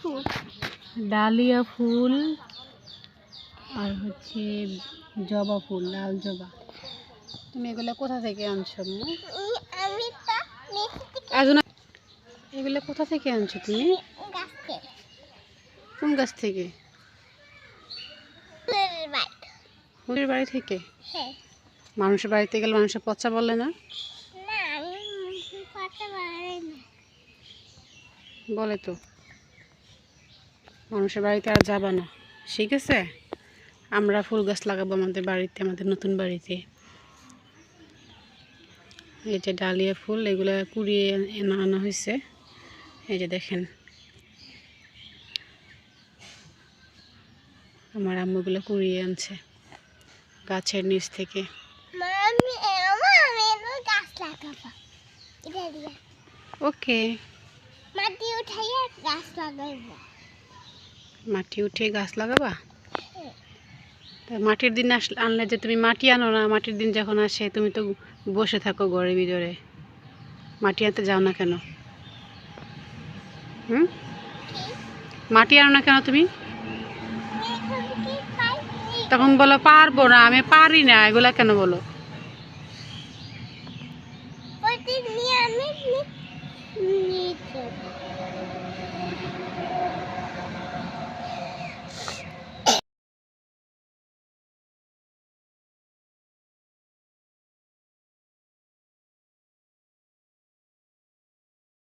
ফুল? Dahlia ফুল আর হচ্ছে জবা ফুল লাল জবা। তুমি এগুলো কোথা থেকে আনছো এগুলো কোথা থেকে আনছো তুমি? কোন গাছ থেকে? ফুলের বাড়ি থেকে? মানুষের বাড়িতে গেলে মানুষের পচা বলে না। বলে তো। মানুষের বাড়িতে আর যাবা না। ঠিক আছে? আমরা ফুল গাছ লাগাবো আমাদের বাড়িতে আমাদের নতুন বাড়িতে। এই যে ডালিয়া ফুল এগুলো কুড়িয়ে এনে আনা হয়েছে। এই যে দেখেন। আমার আম্মুগুলো কুড়িয়ে আনছে গাছের নিচ থেকে। ওকে। মাটি উঠাইয়া গাছ লাগাইবো। মাটি উঠিয়ে গাছ লাগাবা? তা মাটির দিন আস আনলে যে তুমি মাটি আনো না, মাটির দিন যখন আসে, তুমি তো বসে থাকো ঘরের ভিতরে। মাটি আনতে যাও না কেন? হুম? মাটি আনো না কেন তুমি? তখন বলো, পারব না, আমি পারি না। এগুলা কেন বলো?